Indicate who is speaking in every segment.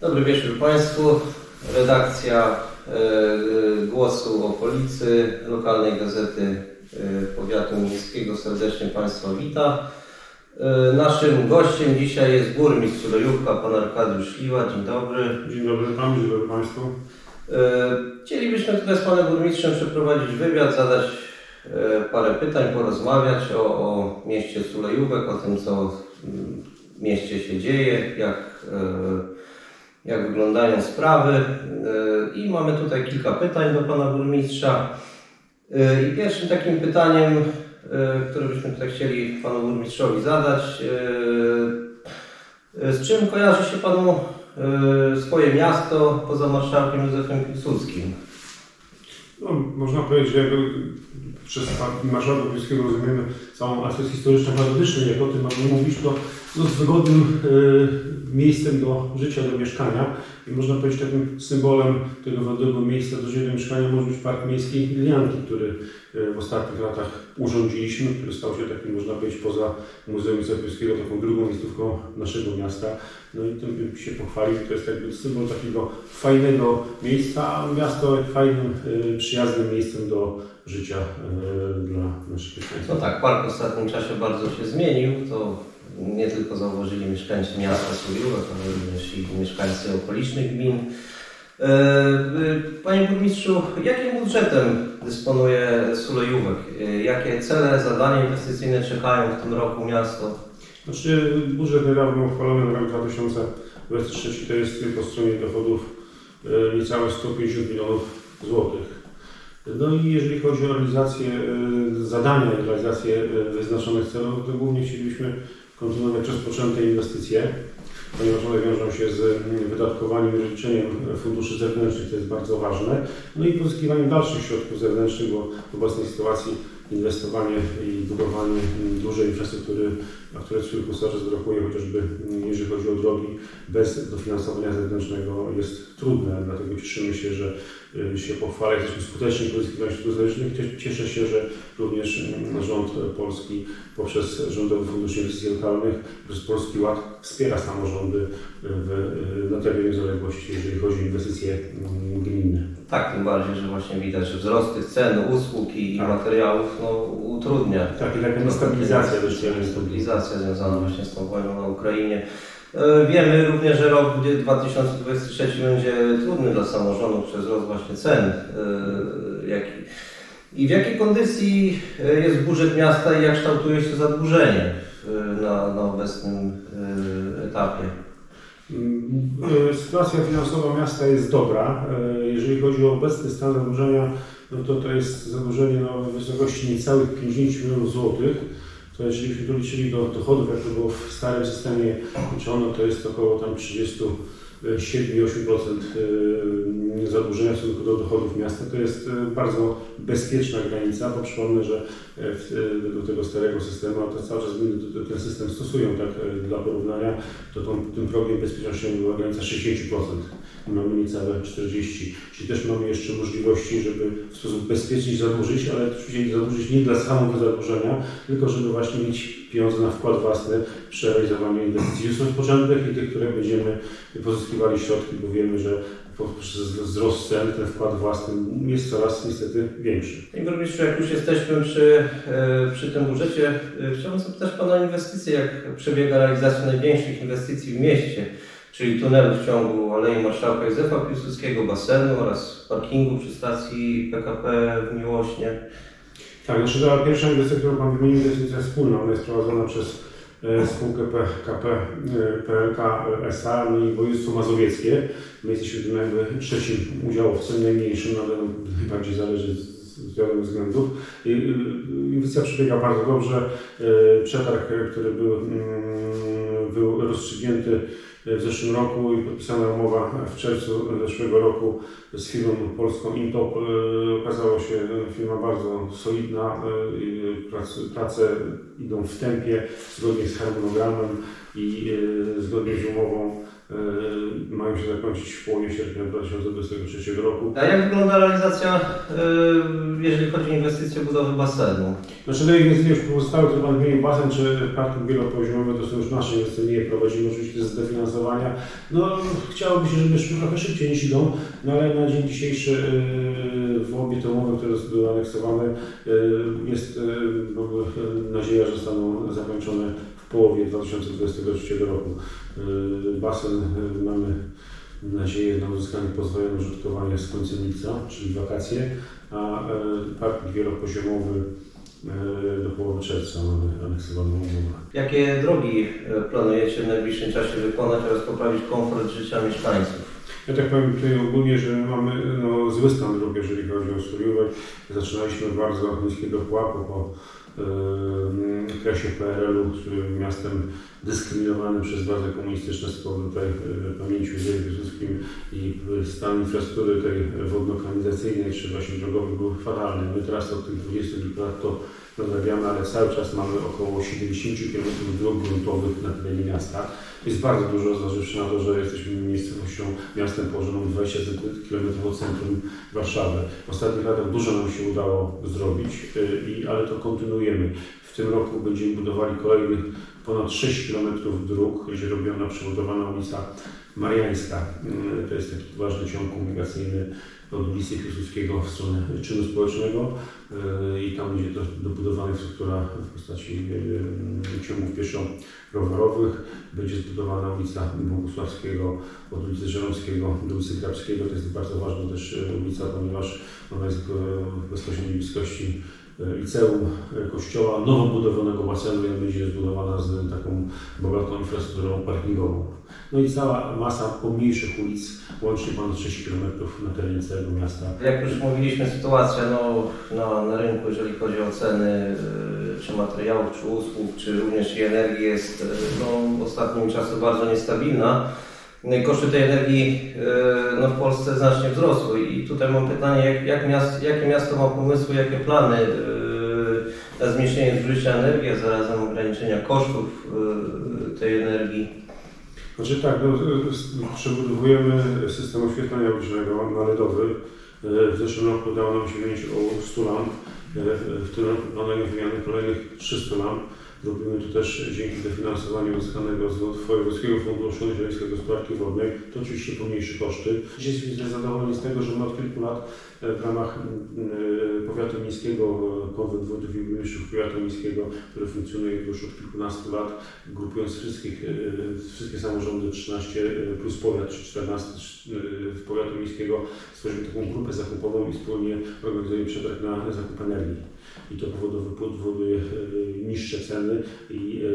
Speaker 1: Dobry wieczór Państwu. Redakcja e, e, Głosu Okolicy, lokalnej gazety e, Powiatu Miejskiego serdecznie Państwa wita. Naszym gościem dzisiaj jest burmistrz Lejówka, pan Arkadiusz Śliwa. Dzień dobry.
Speaker 2: Dzień dobry Panu, dzień dobry Państwu.
Speaker 1: Chcielibyśmy tutaj z Panem Burmistrzem przeprowadzić wywiad, zadać parę pytań, porozmawiać o, o mieście Sulejówek, o tym, co w mieście się dzieje, jak, jak wyglądają sprawy. E, I mamy tutaj kilka pytań do Pana Burmistrza. E, I pierwszym takim pytaniem, e, które byśmy tutaj chcieli Panu Burmistrzowi zadać, z czym kojarzy się Panu swoje miasto poza marszałkiem Józefem Piłsudskim?
Speaker 2: No, można powiedzieć, że przez marszałka polskiego rozumiemy całą aspekt historyczno-patriotyczny, jak o tym mamy mówić, to no, z wygodnym e, miejscem do życia, do mieszkania. I można powiedzieć, takim symbolem tego wygodnego miejsca do życia, do mieszkania może być Park Miejski Glianki, który e, w ostatnich latach urządziliśmy, który stał się takim, można powiedzieć, poza Muzeum Piłsudskiego, taką drugą miejscówką naszego miasta. No i tym się pochwalił, to jest jakby symbol takiego fajnego miejsca, a miasto fajnym, y, przyjaznym miejscem do życia y, dla naszych mieszkańców.
Speaker 1: No tak, park w ostatnim czasie bardzo się zmienił. To nie tylko zauważyli mieszkańcy miasta Sulejówek, ale również i mieszkańcy okolicznych gmin. E, e, Panie Burmistrzu, jakim budżetem dysponuje Sulejówek? E, Jakie cele, zadania inwestycyjne czekają w tym roku miasto?
Speaker 2: Znaczy budżet niedawno uchwalony na rok 2023 to jest po stronie dochodów niecałe 150 milionów złotych. No i jeżeli chodzi o realizację y, zadania i realizację y, wyznaczonych celów, to głównie chcielibyśmy kontynuować rozpoczęte inwestycje, ponieważ one wiążą się z mm, wydatkowaniem i rozliczeniem funduszy zewnętrznych, to jest bardzo ważne, no i pozyskiwaniem dalszych środków zewnętrznych, bo w obecnej sytuacji inwestowanie i budowanie dużej infrastruktury, na które w Kursarze brakuje, chociażby mm, jeżeli chodzi o drogi, bez dofinansowania zewnętrznego jest trudne, dlatego cieszymy się, że y, się pochwala, jesteśmy skuteczni w pozyskiwaniu środków Cieszę się, że również mm, rząd polski poprzez Rządowy Fundusz Inwestycji Lokalnych, przez Polski Ład wspiera samorządy w y, naprawieniu zaległości, jeżeli chodzi o inwestycje mm, gminne.
Speaker 1: Tak, tym bardziej, że właśnie widać, że wzrost tych cen, usług i
Speaker 2: Tak.
Speaker 1: materiałów no, utrudnia.
Speaker 2: Tak, i taka niestabilizacja też
Speaker 1: Taka Stabilizacja związana właśnie z tą wojną na Ukrainie. E, Wiemy również, że rok 2023 będzie trudny dla samorządów przez wzrost właśnie cen. E, Jaki, I w jakiej kondycji e, jest budżet miasta i jak kształtuje się zadłużenie na, na obecnym etapie?
Speaker 2: Mm, e, sytuacja finansowa miasta jest dobra. E, jeżeli chodzi o obecny stan zadłużenia, no to to jest zadłużenie no, w wysokości niecałych 50 milionów złotych. To jeżeli byśmy doliczyli do dochodów, jak to było w starym systemie, czy to jest około tam 30 7-8% y, zadłużenia w stosunku do dochodów miasta. To jest y, bardzo bezpieczna granica, bo przypomnę, że e, e, do tego starego systemu, a to cały czas gminy ten system stosują tak e, dla porównania, to tą, tym progiem bezpiecznościowym była granica 60%. Mamy niecałe 40, czyli też mamy jeszcze możliwości, żeby w sposób bezpieczny zadłużyć, ale oczywiście zadłużyć nie dla samego zadłużenia, tylko żeby właśnie mieć pieniądze na wkład własny przy realizowaniu inwestycji. Już rozpoczętych i tych, które będziemy pozyskiwali środki, bo wiemy, że poprzez wzrost cen ten wkład własny jest coraz niestety większy.
Speaker 1: Panie Burmistrzu, jak już jesteśmy przy, e, przy tym budżecie, e, chciałbym zapytać Pana o inwestycje, jak przebiega realizacja największych inwestycji w mieście, czyli tunelu w ciągu Alei Marszałka Józefa Piłsudskiego, basenu oraz parkingu przy stacji PKP w Miłośnie.
Speaker 2: Tak, znaczy ta pierwsza inwestycja, którą Pan wymienił, to jest inwestycja wspólna. Ona jest prowadzona przez e, spółkę PKP e, PLK SA no i województwo mazowieckie. My jesteśmy jakby trzecim udziałowcem, najmniejszym, ale najbardziej zależy z wielu względów. Inwestycja przebiega bardzo dobrze. E, Przetarg, e, który był, mm, był rozstrzygnięty w zeszłym roku i podpisana umowa w czerwcu zeszłego roku z firmą polską Intop. E, Okazało się firma bardzo solidna. e, Prace, prace idą w tempie, zgodnie z harmonogramem i e, zgodnie z umową mają się zakończyć w połowie sierpnia 2023 roku.
Speaker 1: A jak wygląda realizacja, y, jeżeli chodzi o inwestycję budowy basenu?
Speaker 2: Znaczy do inwestycji już pozostałe, które Pan wymienił, basen czy parking wielopoziomowy, to są już nasze inwestycje, prowadzimy oczywiście z dofinansowania. No chciałoby się, żeby szły trochę szybciej niż idą, no ale na dzień dzisiejszy yy, w obie te umowy, które zostały aneksowane, jest w ogóle, nadzieja, że zostaną zakończone połowie 2023 roku. Yy, Basen yy, mamy nadzieję na uzyskanie pozwolenia na użytkowanie z końcem lipca, czyli wakacje, a e, parking wielopoziomowy e, do połowy czerwca mamy aneksowaną umowę.
Speaker 1: Jakie drogi y, planujecie w najbliższym czasie wykonać oraz poprawić komfort życia mieszkańców?
Speaker 2: Ja tak powiem tutaj ogólnie, że mamy no, zły stan dróg, jeżeli chodzi o Suriówek. Zaczynaliśmy od bardzo niskiego pułapu po e, okresie PRL-u, miastem dyskryminowanym przez władze komunistyczne z powodu tej e, pamięci Piłsudskim i stan infrastruktury tej wodno-kanalizacyjnej czy właśnie drogowej był fatalny. My teraz od tych 20 kilku lat to nadrabiamy, ale cały czas mamy około 70 km dróg gruntowych na terenie miasta. Jest bardzo dużo, zważywszy na to, że jesteśmy miejscowością, miastem położoną 20 km od centrum Warszawy. W ostatnich latach dużo nam się udało zrobić, y, i, ale to kontynuujemy. W tym roku będziemy budowali kolejnych ponad 6 km dróg. Będzie robiona przebudowana ulica Mariańska. Y, To jest taki ważny ciąg komunikacyjny od ulicy Piłsudskiego w stronę czynu społecznego y, i tam będzie to dobudowana infrastruktura w postaci y, ciągów pieszo-rowerowych. Będzie zbudowana ulica Bogusławskiego od ulicy Żeromskiego do ulicy Grabskiego. To jest bardzo ważna też y, ulica, ponieważ ona jest y, w bezpośredniej bliskości y, liceum, y, kościoła, nowo budowanego basenu i będzie zbudowana z taką bogatą infrastrukturą parkingową. No i cała masa pomniejszych ulic, łącznie ponad 6 km na terenie całego miasta.
Speaker 1: Jak już mówiliśmy, sytuacja no, na, na rynku, jeżeli chodzi o ceny y, czy materiałów, czy usług, czy również i energii jest no, ostatnim czasie bardzo niestabilna. Koszty tej energii y, no, w Polsce znacznie wzrosły i tutaj mam pytanie, jak, jak miast, jakie miasto ma pomysły, jakie plany y, na zmniejszenie zużycia energii, a zarazem ograniczenia kosztów y, tej energii?
Speaker 2: Znaczy tak, no, przebudowujemy system oświetlenia ulicznego na LEDowy. W zeszłym roku udało nam się wymienić o 100 lamp. W tym roku planujemy wymianę kolejnych 300 lamp. Robimy to też dzięki dofinansowaniu uzyskanego z Wojewódzkiego Funduszu Środowiska Gospodarki Wodnej. To oczywiście pomniejsze koszty. Jesteśmy zadowoleni z tego, że my od kilku lat e, w ramach e, Powiatu Miejskiego, e, Konwent Wójtów i Powiatu Miejskiego, który funkcjonuje już od kilkunastu lat, grupując wszystkich, wszystkie samorządy 13 plus powiat, czy 14 e, z Powiatu Miejskiego, stworzymy taką grupę zakupową i wspólnie organizujemy przetarg na zakup energii. I to powoduje, e, niższe ceny i e,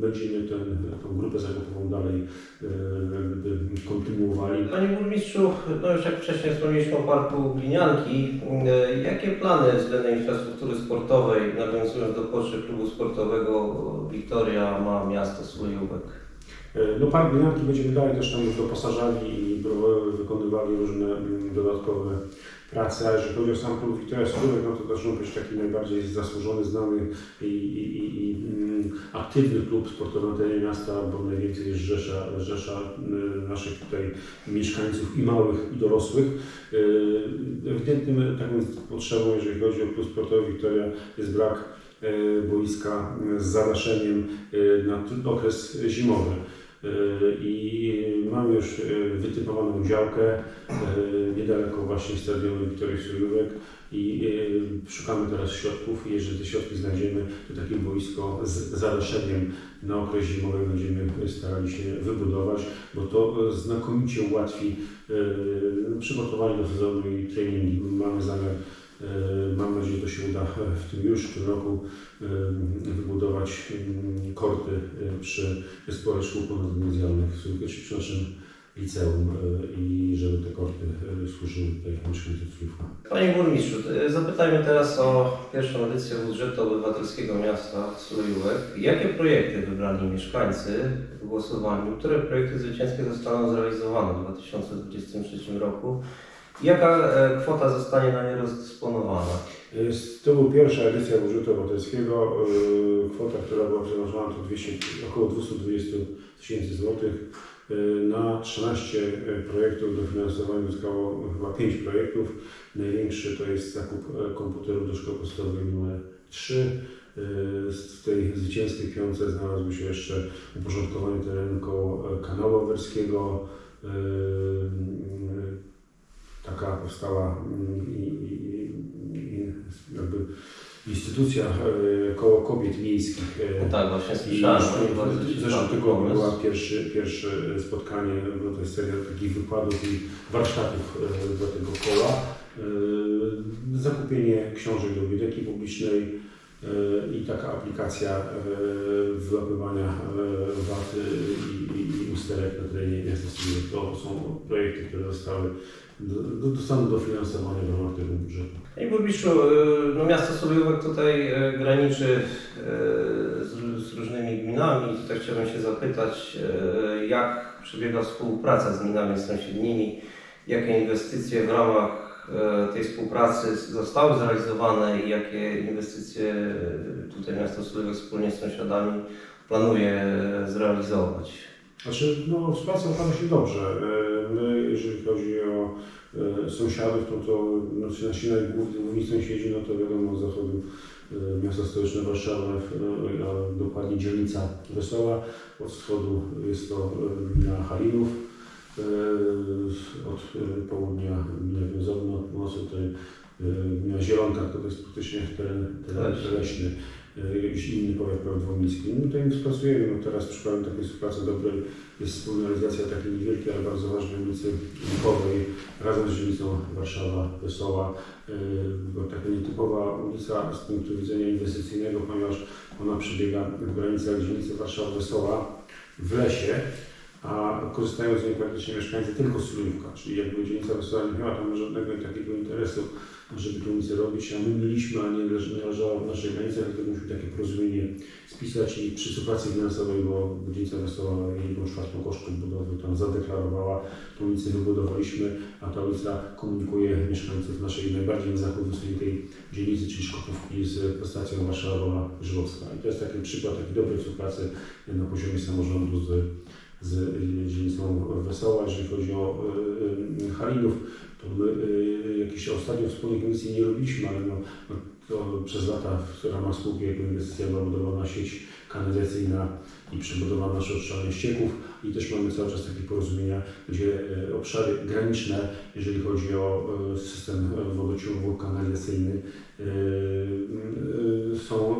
Speaker 2: będziemy tę tą grupę zakupową dalej e, kontynuowali.
Speaker 1: Panie Burmistrzu, no już jak wcześniej wspomnieliśmy o Parku Glinianki, jakie plany względem infrastruktury sportowej, nawiązując do potrzeb klubu sportowego Wiktoria ma miasto Sulejówek?
Speaker 2: E, No park Glinianki będziemy dalej też tam doposażali i wykonywali różne mm, dodatkowe prace, a jeżeli chodzi o sam klub Wiktoria Słówek, no to zaczyna być taki najbardziej zasłużony, znany i, i, i, i mm, aktywny klub sportowy na terenie miasta, bo najwięcej jest rzesza, rzesza y, naszych tutaj mieszkańców i małych i dorosłych. Y, Ewidentnym taką potrzebą, jeżeli chodzi o klub sportowy Wiktoria jest brak y, boiska z zadaszeniem na okres zimowy. I mamy już y, wytypowaną działkę y, niedaleko właśnie stadionu Wiktorii Suriówek i y, szukamy teraz środków i jeżeli te środki znajdziemy, to takie boisko z zadaszeniem na okres zimowy będziemy starali się wybudować, bo to znakomicie ułatwi przygotowanie do sezonu i treningi. Mamy zamiar E, Mam nadzieję, że to się uda w tym już w tym roku e, wybudować mm, korty e, przy zespole szkół ponadgimnazjalnych przy naszym liceum e, i żeby te korty e, służyły tutaj mieszkańcom Słówka.
Speaker 1: Panie Burmistrzu, zapytajmy teraz o pierwszą edycję budżetu obywatelskiego miasta Sulejówek. Jakie projekty wybrali mieszkańcy w głosowaniu? Które projekty zwycięskie zostaną zrealizowane w 2023 roku? Jaka e, kwota zostanie na nie rozdysponowana?
Speaker 2: To była pierwsza edycja budżetu obywatelskiego. E, Kwota, która była przeznaczona to 200, około 220 tysięcy złotych. Y, Na 13 projektów dofinansowanie uzyskało chyba 5 projektów. Największy to jest zakup e, komputerów do szkoły podstawowej numer 3. Y, W tej zwycięskiej piątce znalazły się jeszcze uporządkowanie terenu koło e, kanału Werskiego. Taka powstała mm, i, i, i jakby instytucja e, koło kobiet miejskich. e,
Speaker 1: No tak, właśnie słyszałem.
Speaker 2: w zeszłym tygodniu była pierwszy, pierwsze spotkanie, bo to jest seria takich wykładów i warsztatów e, dla tego koła. Zakupienie książek do biblioteki publicznej i taka aplikacja wyłapywania VAT i, i, i usterek na terenie miasta. To są projekty, które zostały do, do, dostaną dofinansowanie w ramach tego budżetu.
Speaker 1: Panie burmistrzu, y, no miasto Solujówek tutaj y, graniczy y, z, z różnymi gminami. Tutaj chciałbym się zapytać, jak przebiega współpraca z gminami sąsiednimi, jakie inwestycje w ramach tej współpracy zostały zrealizowane i jakie inwestycje tutaj miasto Solujówek wspólnie z sąsiadami planuje zrealizować.
Speaker 2: Znaczy, no, współpraca układa się dobrze. E, My, jeżeli chodzi o e, sąsiadów, to, to no, nasi najgłówni główni sąsiedzi, no to wiadomo, z zachodu e, miasta stołeczne Warszawa, a dokładnie dzielnica Wesoła, od wschodu jest to gmina Halinów, od południa gmina Wiązowna, od północy gmina Zielonka, to jest praktycznie teren, teren
Speaker 1: Leśny.
Speaker 2: E, jakiś inny powiat prawdwomiński. No tutaj współpracujemy, no teraz przykładem takiej współpracy dobrej jest wspólna realizacja takiej niewielkiej, ale bardzo ważnej ulicy Lipowej razem z dzielnicą Warszawa Wesoła. Yy, Bo taka nietypowa ulica z punktu widzenia inwestycyjnego, ponieważ ona przebiega w granicach dzielnicy Warszawa Wesoła w lesie, a korzystają z niej praktycznie mieszkańcy tylko z Sulówka, czyli jakby dzielnica Wesoła nie miała tam żadnego takiego interesu, żeby tę ulicę robić, a my mieliśmy, a nie leż- nie leżała w naszych granicach, dlatego musimy takie porozumienie spisać i przy sytuacji finansowej, bo dzielnica Wesoła jedną czwartą kosztów budowy tam zadeklarowała, tę ulicę wybudowaliśmy, a ta ulica komunikuje mieszkańców naszej najbardziej na zachód wysuniętej dzielnicy, czyli Szkopówki z stacją Warszawa Żywowska. I to jest taki przykład takiej dobrej współpracy na poziomie samorządu z, z dzielnicą Wesoła. Jeżeli chodzi o y, y, Halinów, to my y, jakieś ostatnio wspólnej komisji nie robiliśmy, ale no, no, to przez lata w ramach spółki jako inwestycja była budowana sieć kanalizacyjna i przebudowana nasze oczyszczalnie ścieków i też mamy cały czas takie porozumienia, gdzie e, obszary graniczne, jeżeli chodzi o e, system wodociągu kanalizacyjny, e, są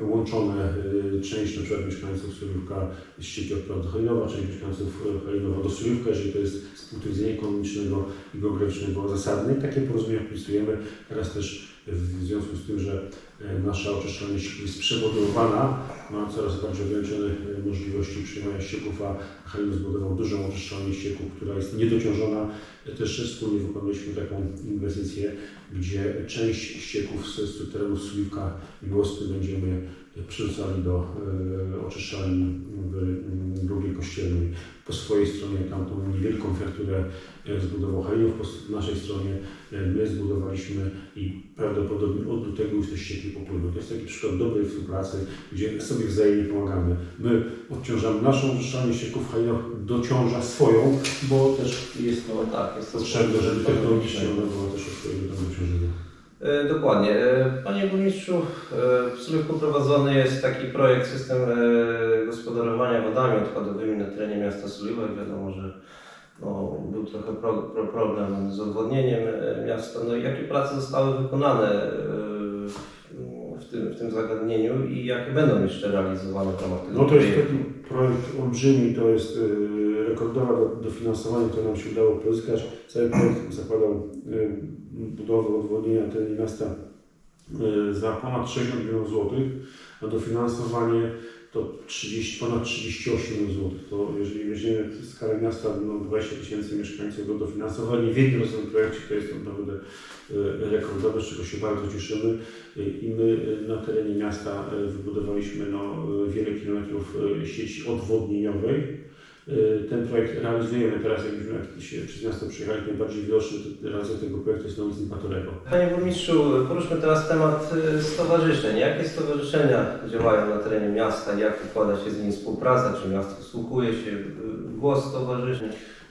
Speaker 2: łączone część na przykład mieszkańców Solówka z sieci odpraw do Halinowa, część mieszkańców do jeżeli to jest z punktu widzenia ekonomicznego i geograficznego zasadne. I takie porozumienia wpisujemy. Teraz też w związku z tym, że nasza oczyszczalnia ścieków jest przebudowana, ma coraz bardziej ograniczone e, możliwości przyjmowania ścieków, a Halin zbudował dużą oczyszczalnię ścieków, która jest niedociążona. E, Też wspólnie wykonaliśmy taką inwestycję, gdzie część ścieków z, z terenów Suliwka Miłosny będziemy przerzucali do e, oczyszczalni w drugiej kościelnej. Po swojej stronie tam tą niewielką ferturę e, zbudował Halinów, po naszej stronie e, my zbudowaliśmy i prawdopodobnie od lutego już te ścieki popłyną. To jest taki przykład dobrej współpracy, gdzie sobie wzajemnie pomagamy. My odciążamy naszą oczyszczalnię ścieków, Halinow dociąża swoją, bo też jest to
Speaker 1: No tak, jest to
Speaker 2: potrzebne, żeby technologicznie
Speaker 1: technologicznie.
Speaker 2: ona była też odpowiednio tam dociążona.
Speaker 1: E, Dokładnie. E, Panie burmistrzu, e, w Sulówku prowadzony jest taki projekt system gospodarowania wodami odpadowymi na terenie miasta Sulówek. Wiadomo, że no, był trochę pro, pro, problem z odwodnieniem miasta. No jakie prace zostały wykonane w tym, w tym zagadnieniu i jakie będą jeszcze realizowane w ramach tego
Speaker 2: No to jest taki projekt olbrzymi, to jest rekordowe do- dofinansowanie, które nam się udało pozyskać. Cały projekt zakładał y, budowę odwodnienia terenu miasta y, za ponad 60 milionów złotych, a dofinansowanie to 30, ponad 38 milionów złotych. To jeżeli weźmiemy skalę miasta, no 20 tysięcy mieszkańców, to dofinansowanie w jednym rozwiązaniu projekcie to jest naprawdę y, rekordowe, z czego się bardzo cieszymy. I my na terenie miasta wybudowaliśmy no, wiele kilometrów sieci odwodnieniowej. Y, Ten projekt realizujemy teraz, jak się przez miasto przyjechali, najbardziej widoczny realizacja tego projektu jest na ulicy Batorego.
Speaker 1: Panie Burmistrzu, poruszmy teraz temat y, stowarzyszeń. Jakie stowarzyszenia działają na terenie miasta? Jak układa się z nimi współpraca? Czy miasto wsłuchuje się w głos stowarzyszeń?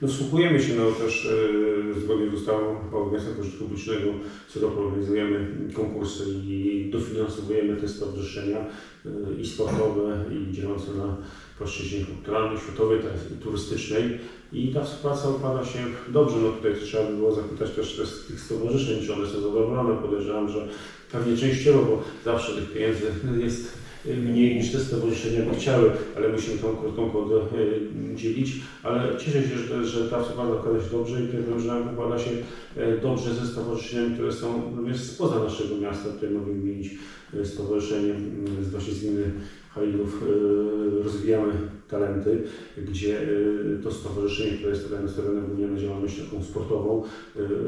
Speaker 2: Wsłuchujemy się, no też e, zgodnie z ustawą o organizacji pożytku publicznego co roku organizujemy konkursy i dofinansowujemy te stowarzyszenia e, i sportowe, i działające na płaszczyźnie kulturalnej, światowej, turystycznej. I ta współpraca układa się dobrze. No tutaj trzeba by było zapytać też te z tych stowarzyszeń, czy one są zadowolone. Podejrzewam, że pewnie częściowo, bo zawsze tych pieniędzy jest mniej niż te stowarzyszenia by chciały, ale musimy tą krótką kodę e, dzielić. Ale cieszę się, że, że ta współpraca układa się dobrze i powiem, że układa się e, dobrze ze stowarzyszeniami, które są również spoza naszego miasta. Tutaj mogę wymienić e, stowarzyszenie mm, z właśnie z Halinów e, Rozwijamy Talenty, gdzie to stowarzyszenie, które jest nastawione głównie na działalność taką sportową,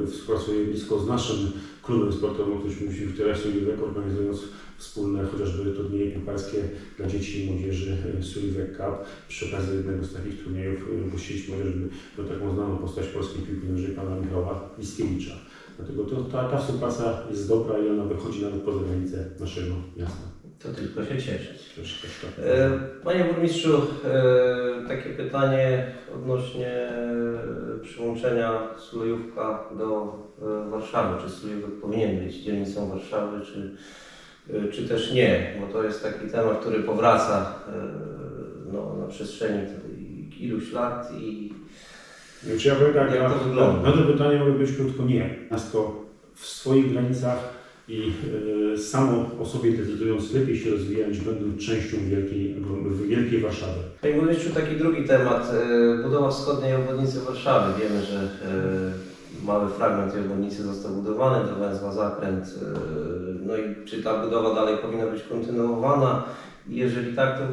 Speaker 2: współpracuje blisko z naszym klubem sportowym, który musi w Teresu i organizując wspólne chociażby turnieje piłkarskie dla dzieci i młodzieży Sullivan Cup. Przy okazji jednego z takich turniejów gościliśmy chociażby do taką znaną postać polskiej piłki nożnej, pana Michała Liskiewicza. Dlatego to, ta, ta współpraca jest dobra i ona wychodzi nawet poza granice naszego miasta.
Speaker 1: To tylko się cieszyć.
Speaker 2: Troszkę.
Speaker 1: E, Panie Burmistrzu, e, takie pytanie odnośnie e, przyłączenia Sulejówka do Warszawy. Czy Sulejówek powinien być dzielnicą Warszawy, czy, czy też nie? Bo to jest taki temat, który powraca e, no, na przestrzeni iluś lat i
Speaker 2: Znaczy ja powiem tak,
Speaker 1: Jak
Speaker 2: ja,
Speaker 1: to wygląda?
Speaker 2: na to pytanie mogę być krótko nie. Miasto w swoich granicach i e, samo o sobie decydując lepiej się rozwija niż będąc częścią wielkiej, wielkiej Warszawy.
Speaker 1: Panie Burmistrzu, taki drugi temat. e, Budowa wschodniej obwodnicy Warszawy. Wiemy, że e, mały fragment tej obwodnicy został budowany, do węzła zakręt. e, No i czy ta budowa dalej powinna być kontynuowana? Jeżeli tak, to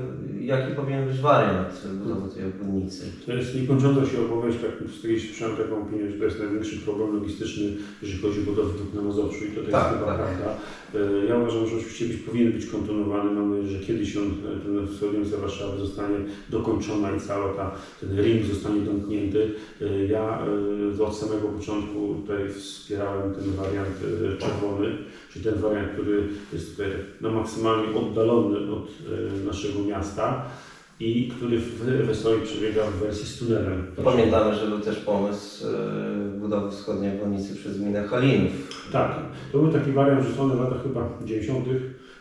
Speaker 1: jaki powinien być wariant budowy tej obwodnicy?
Speaker 2: To jest niekończąca się opowieść, tak kiedyś słyszałem taką opinię, że to jest największy problem logistyczny, jeżeli chodzi o budowę dróg na Mazowszu i to, to
Speaker 1: Tak,
Speaker 2: jest chyba
Speaker 1: tak.
Speaker 2: prawda. E, Ja uważam, że oczywiście być, powinien być kontynuowany. Mam nadzieję, że kiedyś on, e, ten wschodnicy Warszawy zostanie dokończona i cały ta, ten ring zostanie domknięty. E, Ja od samego początku tutaj wspierałem ten wariant czerwony, czyli ten wariant, który jest tutaj tak, no, maksymalnie oddalony od naszego miasta i który w Wesołej przebiega w wersji z tunelem.
Speaker 1: Pamiętamy, że był też pomysł e, budowy wschodniej obwodnicy przez gminę Halinów.
Speaker 2: Tak, to był taki wariant rzucony w latach chyba 90.,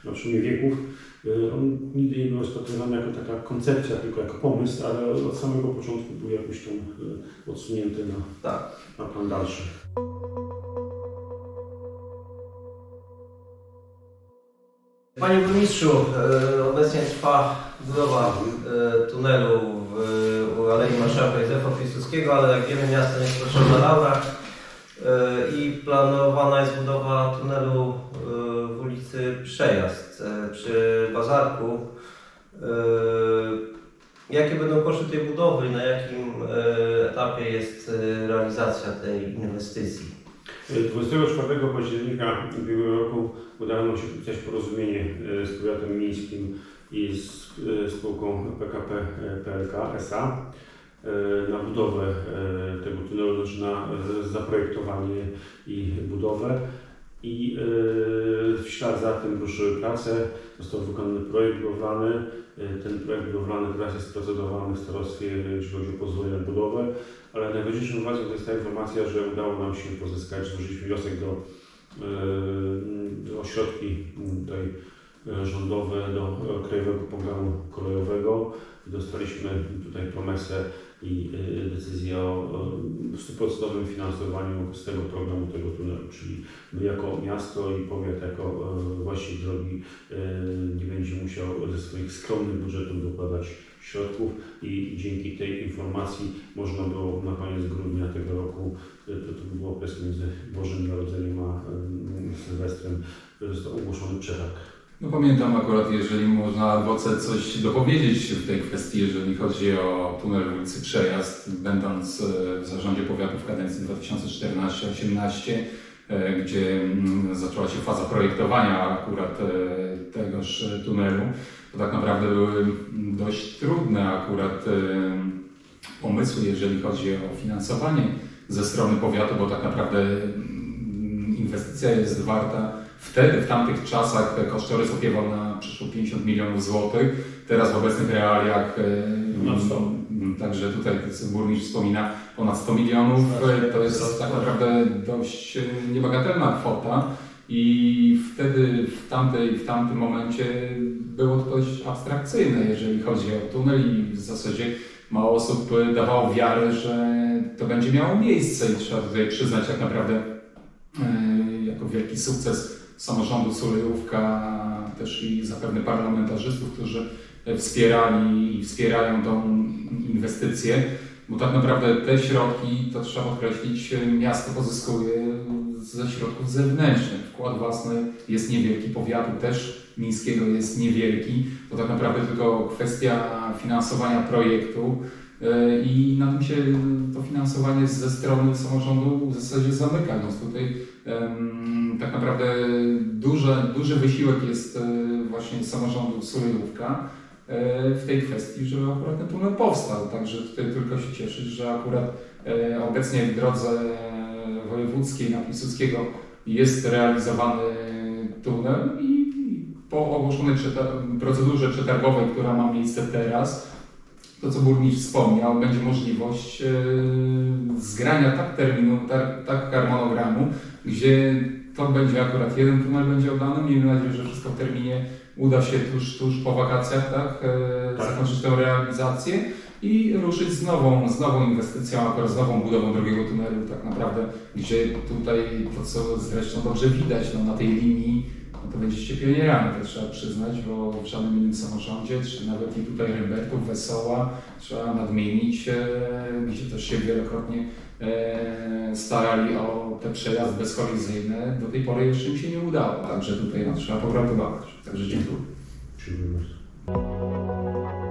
Speaker 2: na przełomie wieków. Y, On nigdy nie był rozpatrywany jako taka koncepcja, tylko jako pomysł, ale od samego początku był jakoś tam y, odsunięty na,
Speaker 1: Tak.
Speaker 2: na plan dalszy.
Speaker 1: Panie Burmistrzu, e, obecnie trwa budowa e, tunelu w, u Alei Marszałka Józefa Piłsudskiego, ale jak wiemy miasto nie spoczywa na laurach e, i planowana jest budowa tunelu e, w ulicy Przejazd przy Bazarku. Jakie będą koszty tej budowy i na jakim etapie jest realizacja tej inwestycji?
Speaker 2: 24 października ubiegłego roku udało nam się podpisać porozumienie e, z powiatem miejskim i z e, spółką PKP PLK SA e, na budowę tego tunelu, znaczy na zaprojektowanie i budowę. I w ślad za tym ruszyły prace, został wykonany projekt budowlany. Ten projekt budowlany teraz jest procedowany w starostwie, jeśli chodzi o pozwolenie na budowę. Ale najważniejszą informacją to jest ta informacja, że udało nam się pozyskać, złożyliśmy wniosek do, e, o środki tutaj e, rządowe do e, Krajowego Programu Kolejowego. Dostaliśmy tutaj promesę i decyzję o e, stuprocentowym finansowaniu z tego programu, tego tunelu, czyli my jako miasto i powiat, jako właściciel drogi nie będzie musiał ze swoich skromnych budżetów dokładać środków i dzięki tej informacji można było na koniec grudnia tego roku, e, to, to był okres między Bożym Narodzeniem a e, Sylwestrem, e, został ogłoszony przetarg.
Speaker 3: No pamiętam akurat, jeżeli można w OCE coś dopowiedzieć w tej kwestii, jeżeli chodzi o tunel ulicy Przejazd, będąc e, w zarządzie powiatu w kadencji 2014-18, e, gdzie mm, zaczęła się faza projektowania akurat e, tegoż tunelu, to tak naprawdę były dość trudne akurat pomysły, jeżeli chodzi o finansowanie ze strony powiatu, bo tak naprawdę mm, inwestycja jest warta wtedy, w tamtych czasach kosztorys opiewał na przyszło 50 milionów złotych. Teraz w obecnych realiach e,
Speaker 2: Ponad 100.
Speaker 3: mm, Także tutaj burmistrz wspomina ponad 100 milionów. To jest tak naprawdę dość e, niebagatelna kwota. I wtedy, w, tamtej, w tamtym momencie było to dość abstrakcyjne, jeżeli chodzi o tunel i w zasadzie mało osób e, dawało wiarę, że to będzie miało miejsce i trzeba tutaj przyznać tak naprawdę e, jako wielki sukces samorządu Sulejówka, też i zapewne parlamentarzystów, którzy wspierali i wspierają tą inwestycję, bo tak naprawdę te środki, to trzeba podkreślić, miasto pozyskuje ze środków zewnętrznych. Wkład własny jest niewielki, powiatu też miejskiego jest niewielki. To tak naprawdę tylko kwestia finansowania projektu e, i na tym się to finansowanie ze strony samorządu w zasadzie zamyka, więc tutaj tak naprawdę duże, duży wysiłek jest e, właśnie samorządu Sulejówka e, w tej kwestii, żeby akurat ten tunel powstał. Także tutaj tylko się cieszyć, że akurat e, obecnie w drodze wojewódzkiej na Piłsudskiego jest realizowany tunel i po ogłoszonej procedurze przetargowej, która ma miejsce teraz, to co burmistrz wspomniał, będzie możliwość e, zgrania tak terminu, tak, tak harmonogramu, gdzie to będzie akurat jeden tunel będzie oddany. Miejmy nadzieję, że wszystko w terminie uda się tuż, tuż po wakacjach, tak, e,
Speaker 2: Tak.
Speaker 3: zakończyć tę realizację i ruszyć z nową, z nową inwestycją, akurat z nową budową drugiego tunelu, tak naprawdę, gdzie tutaj to, co zresztą dobrze widać no, na tej linii, to będziecie pionierami, to trzeba przyznać, bo w żadnym innym samorządzie, czy nawet i tutaj Rembertów, Wesoła, trzeba nadmienić, e, gdzie też się wielokrotnie e, starali o te przejazdy bezkolizyjne. Do tej pory jeszcze im się nie udało, także tutaj no, trzeba pogratulować. Także dziękuję.
Speaker 2: Dziękuję bardzo.